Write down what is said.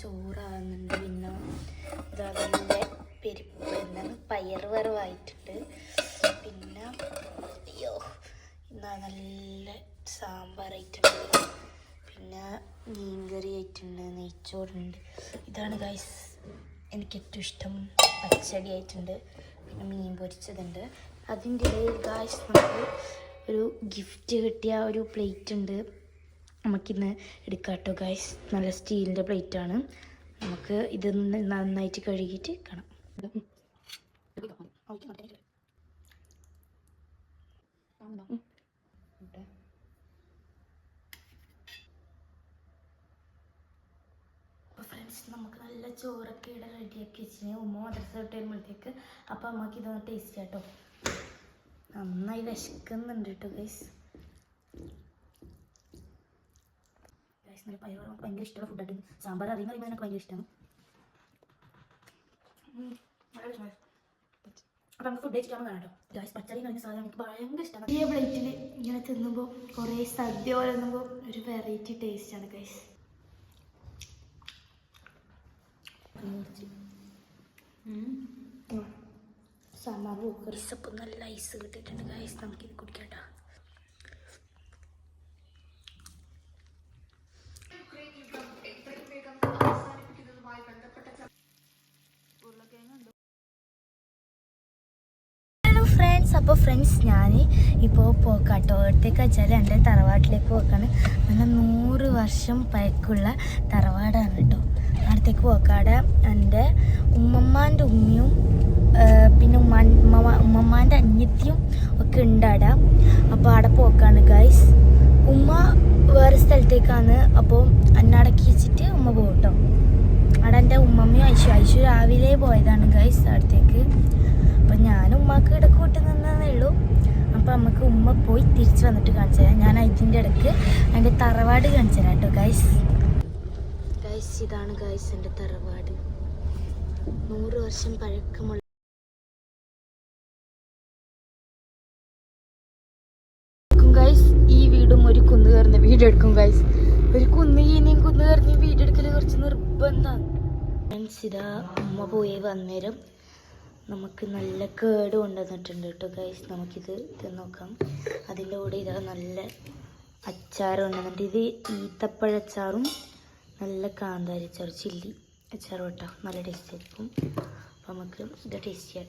ചോറാകുന്നുണ്ട് പിന്നെ ഇതാ നല്ല പരിപ്പ് എന്താണ് പയർ വറവായിട്ടുണ്ട്. പിന്നെ അയ്യോ എന്നാ നല്ല സാമ്പാറായിട്ടുണ്ട് പിന്നെ മീൻകറി ആയിട്ടുണ്ട് നെയ്ച്ചോറുണ്ട്. ഇതാണ് ഗൈസ് എനിക്ക് ഏറ്റവും ഇഷ്ടം. പച്ചടി ആയിട്ടുണ്ട്. പിന്നെ മീൻ പൊരിച്ചതുണ്ട്. അതിന്റെ ഇടയിൽ ഗായ്സ് നമുക്ക് ഒരു ഗിഫ്റ്റ് കിട്ടിയ ഒരു പ്ലേറ്റ് ഉണ്ട്. നമുക്കിന്ന് എടുക്കാം കേട്ടോ ഗൈസ് നല്ല സ്റ്റീലിന്റെ ആണ്. നമുക്ക് ഇത് നന്നായിട്ട് കഴുകിയിട്ട് കാണാം. നമുക്ക് നല്ല ചോറൊക്കെ ഇവിടെ റെഡിയാക്കി വെച്ചിന്. ഉമ്മ മദ്രസ വിട്ട് വരുമ്പോഴത്തേക്ക് അപ്പോൾ നമുക്ക് ഇതൊന്ന് ടേസ്റ്റ് കേട്ടോ നന്നായി വിശക്കുന്നുണ്ട് കേട്ടോ ഗൈസ് ഗൈസ് നല്ല പയർ നമുക്ക് ഭയങ്കര ഇഷ്ടമുള്ള ഫുഡായിട്ട് സാമ്പാർ അറിയുന്ന പറയുമ്പോൾ എനിക്ക് ഭയങ്കര ഇഷ്ടമാണ് അപ്പം നമുക്ക് ഫുഡ് കഴിച്ചിട്ടാണ് കാണാം പച്ചടി കഴിഞ്ഞ സാധനം എനിക്ക് ഭയങ്കര ഇഷ്ടമാണ് ഈ പ്ലേറ്റിൽ ഇങ്ങനെ തിന്നുമ്പോൾ കുറേ സദ്യ പോലെ തിന്നുമ്പോൾ ഒരു വെറൈറ്റി ടേസ്റ്റാണ് ഗൈസ് സാമ്പാർ റൈസപ്പം നല്ല ഐസ് കിട്ടിയിട്ടുണ്ട് ഗൈസ് നമുക്കിത് കുടിക്കട്ടോ ഫ്രണ്ട്സ് അപ്പോൾ ഫ്രണ്ട്സ് ഞാൻ ഇപ്പോൾ പോക്കാട്ടോ. അടുത്തേക്ക് വെച്ചാൽ എന്റെ തറവാട്ടിലേക്ക് പോക്കാണ്. നല്ല നൂറ് വർഷം പഴക്കുള്ള തറവാടാണ് കേട്ടോ. അടുത്തേക്ക് പോക്കാടെ എന്റെ ഉമ്മമ്മാന്റെ ഉമ്മയും പിന്നെ ഉമ്മാ ഉമ്മ ഉമ്മമ്മാന്റെ അന്യത്തിയും ഒക്കെ ഉണ്ട് അവിടെ. അപ്പോൾ അവിടെ പോക്കാണ് ഗൈസ് ഉമ്മ വേറെ സ്ഥലത്തേക്കാണ്. അപ്പോൾ അന്നടക്കി വെച്ചിട്ട് ഉമ്മ പോകട്ടോ കേട്ടോ. അവിടെ എന്റെ ഉമ്മമ്മയും ഐശു ഐശു രാവിലെ പോയതാണ് ഗൈസ് അടുത്തേക്ക്. അപ്പം ഞാനും ഉമ്മാക്ക് ഇടയ്ക്ക് കൂട്ടി നിന്നേ ഉള്ളൂ. അപ്പം നമുക്ക് ഉമ്മ പോയി തിരിച്ചു വന്നിട്ട് കാണിച്ചു തരാം. ഞാൻ അതിന്റെ ഇടയ്ക്ക് എന്റെ തറവാട് കാണിച്ചു തരാം കേട്ടോ ഗൈസ് ഗൈസ് ഇതാണ് ഗൈസ് എന്റെ തറവാട്. നൂറ് വർഷം പഴക്കമുള്ള ഈ വീടും ഒരു കുന്നു കയറുന്ന വീട് എടുക്കും ഗൈസ് ഒരു കുന്ന് കീനിയും കുന്ന് കയറിഞ്ഞ വീട് എടുക്കൽ കുറച്ച് നിർബന്ധമാണ് ഫ്രണ്ട്സ് ഇതാ ഉമ്മ പോയി വന്നേരം. നമുക്ക് നല്ല കേട് കൊണ്ടുവന്നിട്ടുണ്ട് കേട്ടോ ഗൈസ് നമുക്കിത് നോക്കാം. അതിന്റെ കൂടെ ഇതാ നല്ല അച്ചാർ കൊണ്ടുവന്നിട്ട് ഇത് ഈത്തപ്പഴച്ചാറും നല്ല കാന്താരി അച്ചാർ ചില്ലി അച്ചാറും കേട്ടോ. നല്ല ടേസ്റ്റ് ആയിരിക്കും. അപ്പോൾ നമുക്ക് ഇത് ടേസ്റ്റ് ചെയ്യാം.